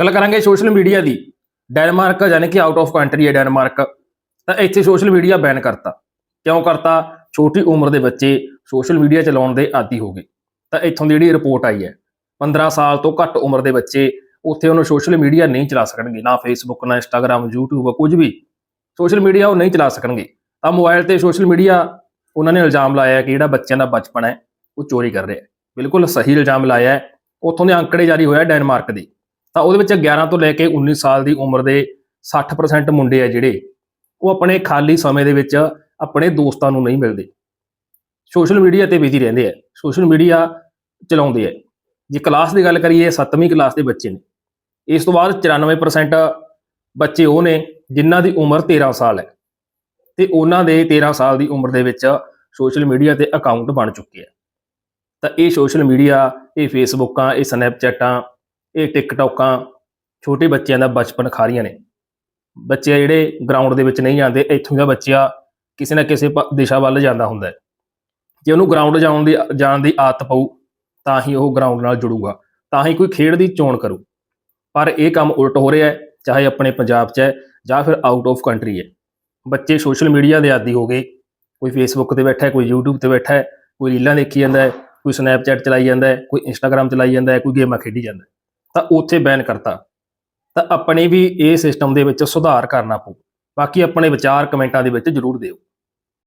ਗੱਲ ਕਰਾਂਗੇ social media ਦੀ। Denmark ਯਾਨੀ ਕਿ ਆਊਟ ਆਫ ਕੰਟਰੀ ਹੈ ਡੈਨਮਾਰਕ ਤਾਂ ਇੱਥੇ ਸੋਸ਼ਲ ਮੀਡੀਆ ਬੈਨ ਕਰਤਾ। ਕਿਉਂ ਕਰਤਾ? ਛੋਟੀ ਉਮਰ ਦੇ ਬੱਚੇ ਸੋਸ਼ਲ ਮੀਡੀਆ ਚਲਾਉਣ ਦੇ ਆਦੀ ਹੋ ਗਏ। ਤਾਂ ਇੱਥੋਂ ਦੀ ਜਿਹੜੀ ਰਿਪੋਰਟ ਆਈ ਹੈ 15 ਸਾਲ ਤੋਂ ਘੱਟ ਉਮਰ ਦੇ ਬੱਚੇ ਉੱਥੇ ਉਹਨੂੰ ਸੋਸ਼ਲ ਮੀਡੀਆ ਨਹੀਂ ਚਲਾ ਸਕਣਗੇ। ਨਾ ਫੇਸਬੁੱਕ ਨਾ ਇੰਸਟਾਗ੍ਰam YouTube, ਕੁਝ ਵੀ ਸੋਸ਼ਲ ਮੀਡੀਆ ਉਹ ਨਹੀਂ ਚਲਾ ਸਕਣਗੇ। ਤਾਂ ਮੋਬਾਈਲ ਤੇ ਸੋਸ਼ਲ ਮੀਡੀਆ ਉਹਨਾਂ ਨੇ ਇਲਜ਼ਾਮ ਲਾਇਆ ਕਿ ਜਿਹੜਾ ਬੱਚਿਆਂ ਦਾ ਬਚਪਨ ਹੈ, ਉਹ ਚੋਰੀ ਕਰ ਰਿਹਾ ਹੈ। ਬਿਲਕੁਲ ਸਹੀ ਇਲਜ਼ਾਮ ਲਾਇਆ ਹੈ। ਉੱਥੋਂ ਦੇ ਅੰਕੜੇ ਜਾਰੀ ਹੋਇਆ ਡੈਨਮਾਰਕ ਦੇ। ਤਾਂ ਉਹਦੇ ਵਿੱਚ 11 ਤੋਂ ਲੈ ਕੇ 19 ਸਾਲ ਦੀ ਉਮਰ ਦੇ 60% ਮੁੰਡੇ ਆ ਜਿਹੜੇ, ਉਹ ਆਪਣੇ ਖਾਲੀ ਸਮੇਂ ਦੇ ਵਿੱਚ ਆਪਣੇ ਦੋਸਤਾਂ ਨੂੰ ਨਹੀਂ ਮਿਲਦੇ। ਸੋਸ਼ਲ ਮੀਡੀਆ ਤੇ ਬਿਜ਼ੀ ਰਹਿੰਦੇ ਆ, ਸੋਸ਼ਲ ਮੀਡੀਆ ਚਲਾਉਂਦੇ ਆ। ਜੇ ਕਲਾਸ ਦੀ ਗੱਲ ਕਰੀਏ 7ਵੀਂ ਕਲਾਸ ਦੇ ਬੱਚੇ ਨੇ। ਇਸ ਤੋਂ ਬਾਅਦ 94% ਬੱਚੇ ਉਹ ਨੇ, ਜਿਨ੍ਹਾਂ ਦੀ ਉਮਰ 13 ਸਾਲ ਹੈ। ਤੇ ਉਹਨਾਂ ਦੇ 13 ਸਾਲ ਦੀ ਉਮਰ ਦੇ ਵਿੱਚ ਸੋਸ਼ਲ ਮੀਡੀਆ ਤੇ ਅਕਾਊਂਟ ਬਣ ਚੁੱਕੇ ਆ। ਤਾਂ ਇਹ ਸੋਸ਼ਲ ਮੀਡੀਆ, ਇਹ ਫੇਸਬੁੱਕਾਂ, ਇਹ ਸਨੈਪਚੈਟਾਂ ਇਹ ਟਿਕਟੌਕਾਂ ਛੋਟੇ ਬੱਚਿਆਂ ਦਾ ਬਚਪਨ ਖਾ ਰਹੀਆਂ ਨੇ। ਬੱਚੇ ਜਿਹੜੇ ਗਰਾਊਂਡ ਦੇ ਵਿੱਚ ਨਹੀਂ ਜਾਂਦੇ ਇੱਥੋਂ ਦਾ ਬੱਚਾ ਕਿਸੇ ਨਾ ਕਿਸੇ ਪ- ਦਿਸ਼ਾ ਵੱਲ ਜਾਂਦਾ ਹੁੰਦਾ ਹੈ। ਜੇ ਉਹਨੂੰ ਗਰਾਊਂਡ ਜਾਣ ਦੀ ਜਾਣ ਦੀ ਆਦਤ ਪਊ, ਤਾਂ ਹੀ ਉਹ ਗਰਾਊਂਡ ਨਾਲ ਜੁੜੂਗਾ। ਤਾਂ ਹੀ ਕੋਈ ਖੇਡ ਦੀ ਚੋਣ ਕਰੂ। ਪਰ ਇਹ ਕੰਮ ਉਲਟ ਹੋ ਰਿਹਾ ਹੈ, ਚਾਹੇ ਆਪਣੇ ਪੰਜਾਬ 'ਚ ਹੈ, ਜਾਂ ਫਿਰ ਆਊਟ ਆਫ ਕੰਟਰੀ ਹੈ। ਬੱਚੇ ਸੋਸ਼ਲ ਮੀਡੀਆ ਦੇ ਆਦੀ ਹੋ ਗਏ। ਕੋਈ ਫੇਸਬੁੱਕ ਤੇ ਬੈਠਾ ਹੈ, ਕੋਈ YouTube ਤੇ ਬੈਠਾ ਹੈ, ਕੋਈ ਰੀਲਾਂ ਦੇਖੀ ਜਾਂਦਾ ਹੈ, ਕੋਈ ਸਨੈਪਚੈਟ ਚਲਾਈ ਜਾਂਦਾ ਹੈ, ਕੋਈ ਇੰਸਟਾਗ੍ਰam ਚਲਾਈ ਜਾਂਦਾ ਹੈ, ਕੋਈ ਗੇਮਾਂ ਖੇਡੀ ਜਾਂਦਾ ਹੈ। ਤਾਂ ਉੱਥੇ ਬੈਨ ਕਰਤਾ। ਤਾਂ ਆਪਣੇ ਵੀ ਇਹ ਸਿਸਟਮ ਦੇ ਵਿੱਚ ਸੁਧਾਰ ਕਰਨਾ ਪਊ। ਬਾਕੀ ਆਪਣੇ ਵਿਚਾਰ ਕਮੈਂਟਾਂ ਦੇ ਵਿੱਚ ਜਰੂਰ ਦਿਓ।